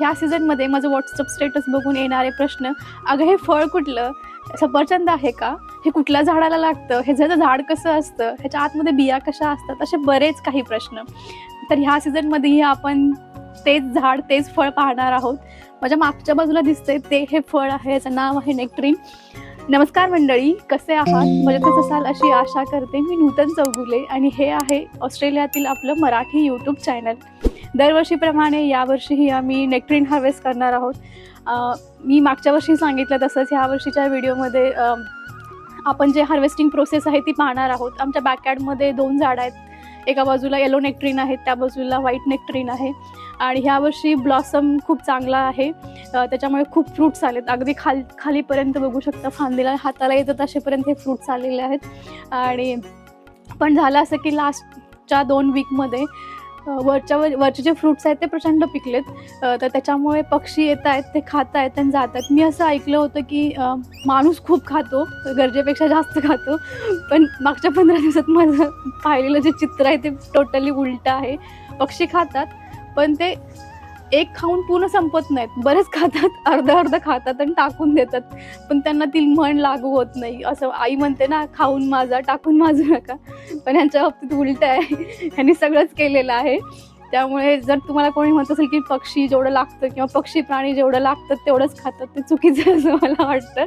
ह्या सीझनमध्ये माझं व्हॉट्सअप स्टेटस बघून येणारे प्रश्न अगं हे फळ कुठलं? सफरचंद आहे का? हे कुठल्या झाडाला लागतं? हे ह्याचं झाड कसं असतं? ह्याच्या आतमध्ये बिया कशा असतात? असे बरेच काही प्रश्न. तर ह्या सीझनमध्येही आपण तेच झाड तेच फळ पाहणार आहोत. माझ्या मागच्या बाजूला दिसतंय ते हे फळ आहे याचं नाव आहे नेक्ट्रीन नमस्कार मंडळी कसे आहात? मजेतच असाल अशी आशा करते मी नूतन चौगुले आणि हे आहे ऑस्ट्रेलियातील आपलं मराठी यूट्यूब चॅनल दरवर्षीप्रमाणे यावर्षीही आम्ही नेक्ट्रीन हार्वेस्ट करणार आहोत. मी मागच्या वर्षी सांगितलं तसंच ह्या वर्षीच्या व्हिडिओमध्ये आपण जे हार्वेस्टिंग प्रोसेस आहे ती पाहणार आहोत. आमच्या बॅकयार्डमध्ये दोन झाडं आहेत. एका बाजूला येलो नेक्ट्रीन आहे त्या बाजूला व्हाईट नेक्ट्रीन आहे. आणि ह्या वर्षी ब्लॉसम खूप चांगला आहे. त्याच्यामुळे खूप फ्रुट्स आलेत. अगदी खाल खालीपर्यंत बघू शकता फांदीला हाताला येतात असेपर्यंत हे फ्रुट्स आलेले आहेत. आणि पण झालं असं की लास्टच्या दोन वीकमध्ये वरच्या वर वरचे जे फ्रुट्स आहेत ते प्रचंड पिकलेत. तर त्याच्यामुळे पक्षी येत आहेत ते खात आहेत आणि जातात मी असं ऐकलं होतं की माणूस खूप खातो गरजेपेक्षा जास्त खातो. पण मागच्या पंधरा दिवसात माझं पाहिलेलं जे चित्र आहे ते टोटली उलटं आहे. पक्षी खातात पण ते एक खाऊन पूर्ण संपत नाहीत. बरेच खातात अर्धा अर्धा खातात आणि टाकून देतात. पण त्यांना ती म्हण लागू होत नाही. असं आई म्हणते ना खाऊन माझा टाकून माझू नका. पण ह्यांच्या बाबतीत उलट आहे. ह्यांनी सगळंच केलेलं आहे. त्यामुळे जर तुम्हाला कोणी म्हणत असेल की पक्षी जेवढं लागतं किंवा पक्षी प्राणी जेवढं लागतं तेवढंच खातात ते चुकीचं असं मला वाटतं.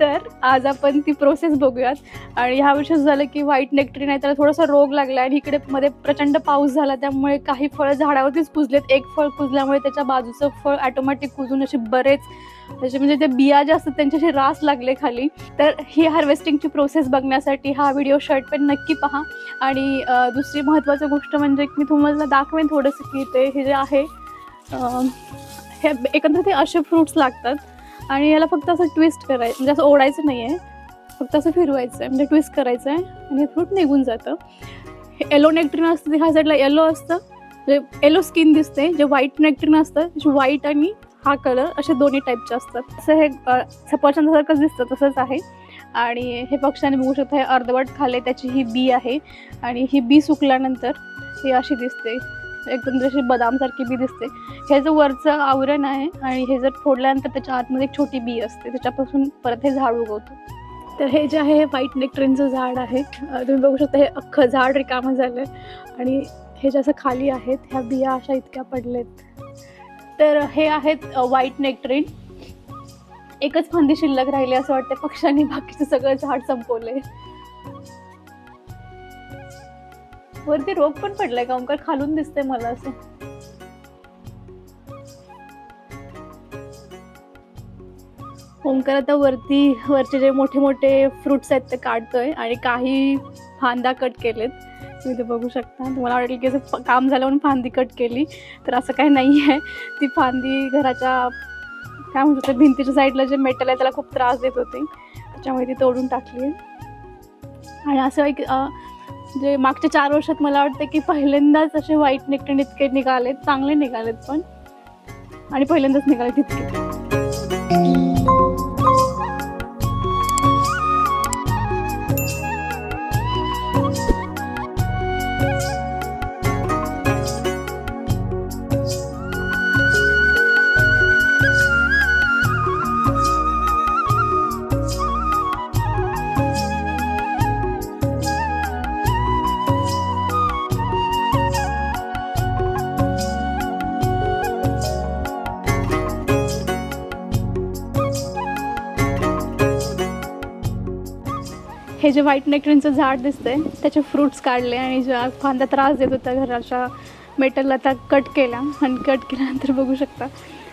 तर आज आपण ती प्रोसेस बघूयात. आणि ह्या वर्षी झालं की व्हाईट नेक्टरी नाही त्याला थोडासा रोग लागला आणि इकडे मध्ये प्रचंड पाऊस झाला. त्यामुळे काही फळं झाडावरतीच कुजलेत एक फळ कुजल्यामुळे त्याच्या बाजूचं फळ ॲटोमॅटिक कुजून असे बरेच त्याचे म्हणजे ते बिया जे असतात त्यांच्याशी रास लागले खाली. तर ही हार्वेस्टिंगची प्रोसेस बघण्यासाठी हा व्हिडिओ शर्ट पण नक्की पहा. आणि दुसरी महत्त्वाची गोष्ट म्हणजे मी तुम्हाला दाखवेन थोडंसं की ते हे जे आहे हे एकंदर ते असे फ्रुट्स लागतात. आणि याला फक्त असं ट्विस्ट करायचं म्हणजे असं ओढायचं नाही आहे फक्त असं फिरवायचं आहे म्हणजे ट्विस्ट करायचं आहे आणि हे फ्रूट निघून जातं. हे येलो नेक्ट्रीन असतं ते ह्या साईडला येलो असतं. जे येलो स्किन दिसते जे व्हाईट नेक्ट्रीन असतं त्याची व्हाईट आणि हा कलर असे दोन्ही टाईपचे असतात. असं हे सफरचंदासारखंच दिसतं तसंच आहे. आणि हे पक्षाने बघू शकता हे अर्धवट खाले त्याची ही बी आहे. आणि ही बी सुकल्यानंतर ही अशी दिसते. एकदम जशी बदामसारखी बी दिसते. हे जो वरचं आवरण आहे आणि हे जर फोडल्यानंतर त्याच्या आतमध्ये एक छोटी बी असते त्याच्यापासून परत हे झाड उगवतं. तर हे जे आहे हे व्हाईट नेक्ट्रेनचं झाड आहे. तुम्ही बघू शकता हे अख्खं झाड रिकामं झालं आहे आणि हे जे असं खाली आहेत ह्या बिया अशा इतक्या पडलेत. तर हे आहेत व्हाईट नेक्ट्रीन एकच फांदी शिल्लक राहिली असं वाटतं पक्ष्यांनी बाकीचं सगळं झाड संपवले वरती रोग पण पडलाय का ओंकार? खालून दिसतंय मला असं. ओंकार आता वरती वरचे जे मोठे मोठे फ्रुट्स आहेत ते काढतोय आणि काही फांदा कट केलेत. तुम्ही ते बघू शकता. तुम्हाला वाटेल की असं काम झालं म्हणून फांदी कट केली. तर असं काही नाही आहे ती फांदी घराच्या काय म्हणू ते भिंतीच्या साईडला जे मेटल आहे त्याला खूप त्रास देत होते. त्याच्यामुळे ती तोडून टाकली आहे. आणि असं एक जे मागच्या चार वर्षात मला वाटतं की पहिल्यांदाच असे वाईट निकटण इतके निघालेत. चांगले निघालेत पण. आणि पहिल्यांदाच निघाले तितके. हे जे व्हाईट नेक्ट्रीनचं झाड दिसतंय त्याचे फ्रुट्स काढले आणि ज्या फांदा त्रास देत होत्या घराच्या मेटलला त्या कट केल्या. आणि कट केल्यानंतर बघू शकता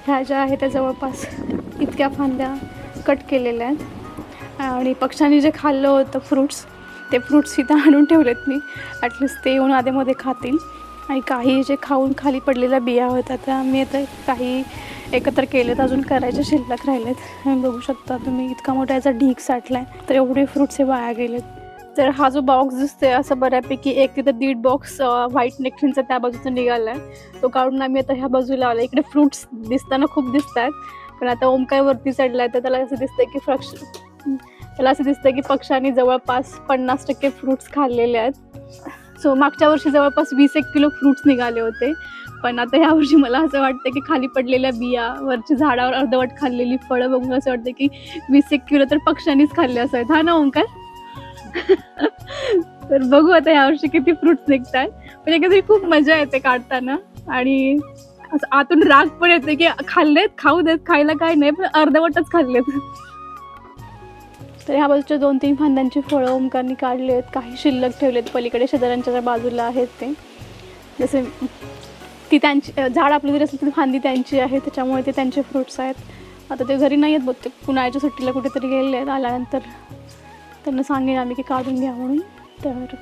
ह्या ज्या आहेत त्या जवळपास इतक्या फांद्या कट केलेल्या आहेत. आणि पक्ष्यांनी जे खाल्लं होतं फ्रुट्स ते फ्रुट्स इथं आणून ठेवलेत मी. ॲटलिस्ट ते येऊन आधेमध्ये खातील. आणि काही जे खाऊन खाली पडलेल्या बिया होत्या त्या मी आता काही एकत्र केलेत अजून करायचे शिल्लक राहिलेत. बघू शकता तुम्ही इतका मोठा याचा ढीक साठला आहे तर एवढे फ्रुट्स हे वाया गेलेत. तर हा जो बॉक्स दिसतोय असं बऱ्यापैकी एक तिथं दीड बॉक्स व्हाईट नेक्टिनचा त्या बाजूचा निघाला आहे तो काढून आम्ही आता ह्या बाजूला आला इकडे फ्रुट्स दिसताना खूप दिसत आहेत पण आता ओमकार वरती चढला आहे तर त्याला असं दिसतंय की फ्रक्ष त्याला असं दिसतंय की पक्ष्यांनी जवळपास पन्नास टक्के फ्रुट्स खाल्लेले आहेत. सो मागच्या वर्षी जवळपास वीस एक किलो फ्रुट्स निघाले होते. पण आता ह्या वर्षी मला असं वाटतं की खाली पडलेल्या बिया वरची झाडावर अर्धवट खाल्लेली फळं बघून असं वाटतं की वीस एक किलो तर पक्ष्यांनीच खाल्ले असावेत. हा ना ओंकार तर बघू आता ह्या वर्षी किती फ्रुट्स निघतात म्हणजे कधी खूप मजा येते काढताना. आणि असं आतून राग पण येते की खाल्लेत खाऊ देत खायला काय नाही पण अर्धवटच खाल्लेत. तर ह्या बाजूच्या दोन तीन फांद्यांची फळं ओंकारनी काढली आहेत. काही शिल्लक ठेवलेत पलीकडे शेजाऱ्यांच्या ज्या बाजूला आहेत ते. जसे ती त्यांची झाड आपली जरी असेल तर फांदी त्यांची आहे. त्याच्यामुळे ते त्यांचे फ्रुट्स आहेत. आता ते घरी नाही आहेत बहुतेक उन्हाळ्याच्या सुट्टीला कुठेतरी गेलेले आहेत. आल्यानंतर त्यांना सांगेन आम्ही की काढून घ्या म्हणून. तर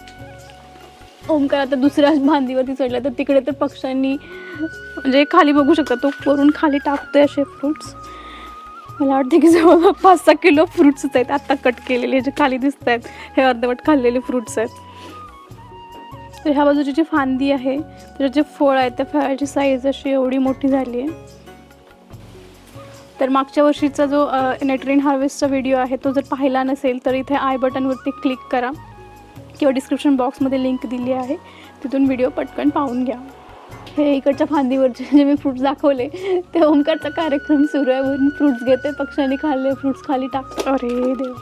ओमकार आता दुसऱ्या भांदीवरती चढला तर तिकडे तर पक्ष्यांनी म्हणजे खाली बघू शकता तो. वरून खाली टाकतोय असे फ्रुट्स मला वाटतं की जवळपास पाच सहा किलो फ्रुट्स आहेत. आत्ता कट केलेले जे खाली दिसत आहेत हे अर्धवट खाल्लेले फ्रुट्स आहेत. तर ह्या बाजूची जी फांदी आहे त्याचे जे फळ आहे त्या फळाची साईज अशी एवढी मोठी झाली आहे. तर मागच्या वर्षीचा जो नेटरीन हार्वेस्टचा व्हिडिओ आहे तो जर पाहिला नसेल तर इथे आय बटनवरती क्लिक करा. किंवा डिस्क्रिप्शन बॉक्समध्ये लिंक दिली आहे. तिथून व्हिडिओ पटकन पाहून घ्या. हे इकडच्या फांदीवरचे जे मी फ्रुट्स दाखवले ते ओंकारचा कार्यक्रम सुरू आहे. वरून फ्रुट्स घेते पक्ष्यांनी खाल्ले फ्रुट्स खाली टाकते अरे देव.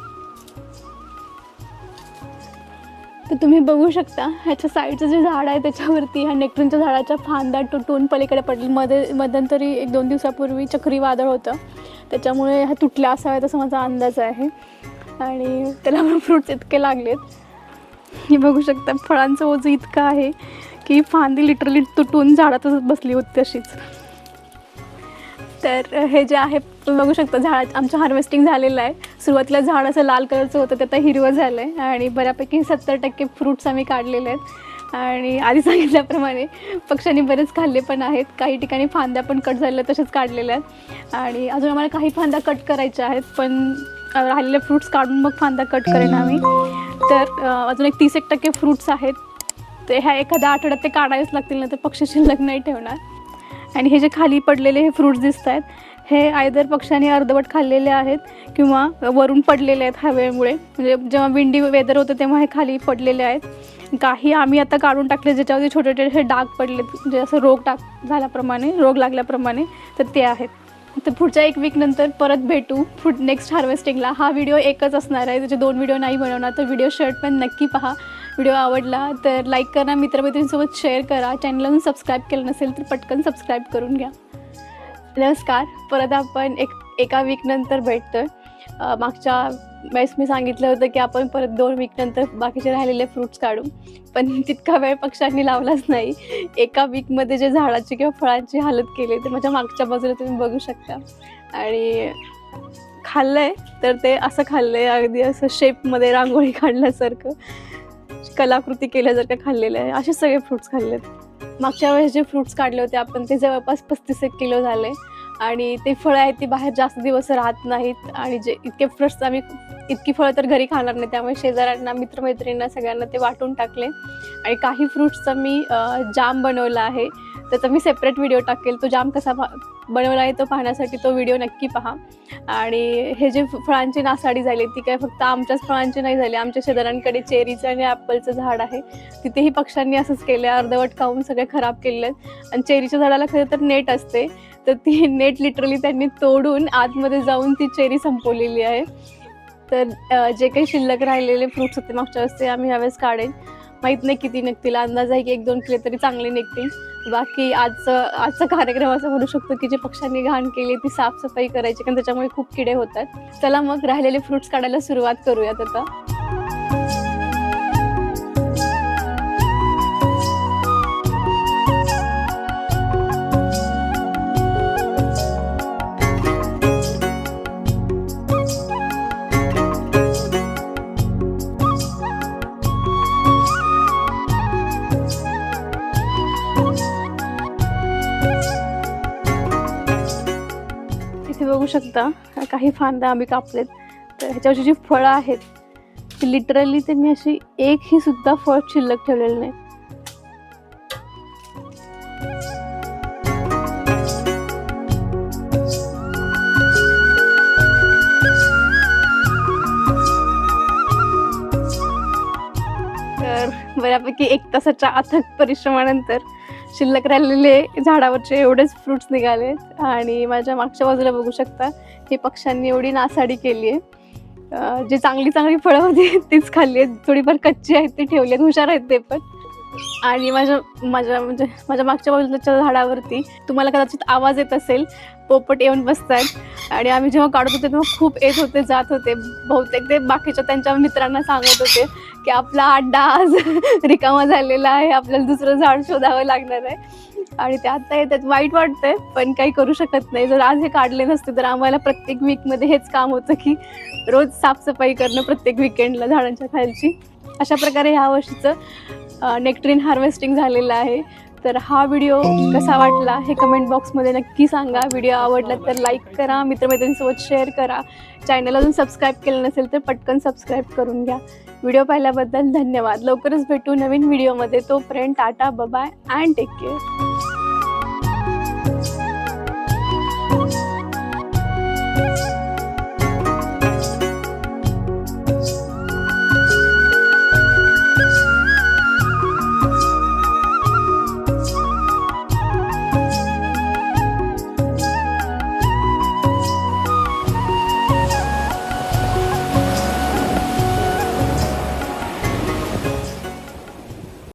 तर तुम्ही बघू शकता ह्याच्या साईडचं जे झाड आहे त्याच्यावरती ह्या नेक्ट्रिनच्या झाडाच्या फांद्या तुटून पलीकडे पडले. मध्ये मध्यंतरी एक दोन दिवसापूर्वी चक्रीवादळ होतं. त्याच्यामुळे ह्या तुटल्या असाव्यात असं माझा अंदाज आहे. आणि त्याला फ्रुट्स इतके लागलेत. हे बघू शकता फळांचं ओझं इतकं आहे. की फांदी लिटरली तुटून झाडातच बसली होती तशीच. तर हे जे आहे तुम्ही बघू शकता झाड आमचं हार्वेस्टिंग झालेलं आहे. सुरुवातीला झाड असं लाल कलरचं होतं ते आता हिरवं झालं आहे आणि बऱ्यापैकी सत्तर टक्के फ्रुट्स आम्ही काढलेले आहेत. आणि आधी सांगितल्याप्रमाणे पक्ष्यांनी बरेच खाल्ले पण आहेत. काही ठिकाणी फांद्या पण कट झालेल्या तसेच काढलेल्या आहेत. आणि अजून आम्हाला काही फांद्या कट करायच्या आहेत पण राहिलेले फ्रुट्स काढून मग फांदा कट करेन आम्ही. तर अजून एक तीस एक टक्के फ्रुट्स आहेत. ते ह्या एखाद्या आठवड्यात ते काढावेच लागतील ना तर पक्षी शिल्लक नाही ठेवणार. आणि हे जे खाली पडलेले हे फ्रुट्स दिसत आहेत हे आयदर पक्ष्यांनी अर्धवट खाल्लेले आहेत किंवा वरून पडलेले आहेत हवेमुळे म्हणजे जेव्हा विंडी वेदर होतं तेव्हा हे खाली पडलेले आहेत. काही आम्ही आता काढून टाकले ज्याच्यावरती छोटे छोटे हे डाग पडले म्हणजे असं रोग टाक झाल्याप्रमाणे रोग लागल्याप्रमाणे तर ते आहेत. तर पुढच्या एक वीकनंतर परत भेटू. फुड नेक्स्ट हार्वेस्टिंगला हा व्हिडिओ एकच असणार आहे. त्याचे दोन व्हिडिओ नाही बनवणार तर व्हिडिओ शर्ट पण नक्की पहा. व्हिडिओ आवडला तर लाईक करा मित्रमैत्रिणींसोबत शेअर करा. चॅनलला सबस्क्राईब केलं नसेल तर पटकन सबस्क्राईब करून घ्या. नमस्कार. परत आपण एक एका वीकनंतर भेटतो आहे मागच्या वेळेस मी सांगितलं होतं की आपण परत दोन वीकनंतर बाकीचे राहिलेले फ्रूट्स काढू. पण तितका वेळ पक्ष्यांनी लावलाच नाही. एका वीकमध्ये जे झाडाची किंवा फळांची हालत केली ते माझ्या मागच्या बाजूला तुम्ही बघू शकता. आणि खाल्लं आहे तर ते असं खाल्लं आहे अगदी असं शेपमध्ये रांगोळी काढल्यासारखं. कलाकृती केल्यासारख्या खाल्लेल्या आहे असे सगळे फ्रुट्स खाल्लेत. मागच्या वेळेस जे फ्रुट्स काढले होते आपण ते जवळपास पस्तीस एक किलो झाले. आणि ते फळं आहेत ती बाहेर जास्त दिवस राहत नाहीत. आणि जे इतके फ्रुट्स आम्ही इतकी फळं तर घरी खाणार नाही. त्यामुळे शेजाऱ्यांना मित्रमैत्रिणींना सगळ्यांना ते वाटून टाकले. आणि काही फ्रुट्सचा मी जाम बनवला आहे. त्याचा मी सेपरेट व्हिडिओ टाकेल. तो जाम कसा बनवला आहे तो पाहण्यासाठी तो व्हिडिओ नक्की पहा. आणि हे जे फळांची नासाडी झाली ती काय फक्त आमच्याच फळांची नाही झाली आमच्या शेजाऱ्यांकडे चेरीचं आणि ॲपलचं झाड आहे. तिथेही पक्ष्यांनी असंच केलं आहे अर्धवट खाऊन सगळे खराब केले आहेत. आणि चेरीच्या झाडाला खरं तर नेट असते तर ती नेट लिटरली त्यांनी तोडून आतमध्ये जाऊन ती चेरी संपवलेली आहे. तर जे काही शिल्लक राहिलेले फ्रुट्स होते मागच्या वेळेस ते आम्ही ह्यावेळेस काढेन. माहीत नाही किती निघतील अंदाज आहे की एक दोन किलो तरी चांगले निघतील. बाकी आजचं आजचा कार्यक्रम असं म्हणू शकतो की जे पक्ष्यांनी घाण केली ती साफसफाई करायची कारण त्याच्यामुळे खूप किडे होतात. चला मग राहिलेले फ्रुट्स काढायला सुरुवात करूयात आता. शकता. काही फांद्या आम्ही कापलेत. तर ह्याच्यावरची जी फळं आहेत ती लिटरली त्यांनी अशी एकही सुद्धा फळ शिल्लक ठेवलेलं नाही तर बऱ्यापैकी एक तासाच्या अथक परिश्रमानंतर शिल्लक राहिलेले झाडावरचे एवढेच फ्रुट्स निघाले आणि माझ्या मागच्या बाजूला बघू शकता हे पक्ष्यांनी एवढी नासाडी केली आहे. जे चांगली चांगली फळं होती तीच खाल्ली आहेत. थोडीफार कच्ची आहेत ती ठेवली आहेत. हुशार आहेत ते पण. आणि माझ्या माझ्या म्हणजे माझ्या मागच्या बाजूच्या झाडावरती तुम्हाला कदाचित आवाज येत असेल पोपट येऊन बसतात. आणि आम्ही जेव्हा काढत होते तेव्हा खूप येत होते जात होते. बहुतेक ते बाकीच्या त्यांच्या मित्रांना सांगत होते की आपला अड्डा आज रिकामा झालेला आहे आपल्याला दुसरं झाड शोधावं लागणार आहे. आणि ते आता येतात वाईट वाटतंय पण काही करू शकत नाही. जर आज हे काढले नसते तर आम्हाला प्रत्येक वीकमध्ये हेच काम होतं की रोज साफसफाई करणं प्रत्येक विकेंडला झाडांच्या खालची. अशा प्रकारे ह्या वर्षीचं नेक्ट्रीन हार्वेस्टिंग झालेलं आहे. तर हा व्हिडिओ कसा वाटला हे कमेंट बॉक्समध्ये नक्की सांगा. व्हिडिओ आवडला तर लाईक करा मित्रमैत्रिणींसोबत शेअर करा. चॅनल अजून सबस्क्राईब केलं नसेल तर पटकन सबस्क्राईब करून घ्या. व्हिडिओ पाहिल्याबद्दल धन्यवाद. लवकरच भेटू नवीन व्हिडिओमध्ये तोपर्यंत tata bye bye and take care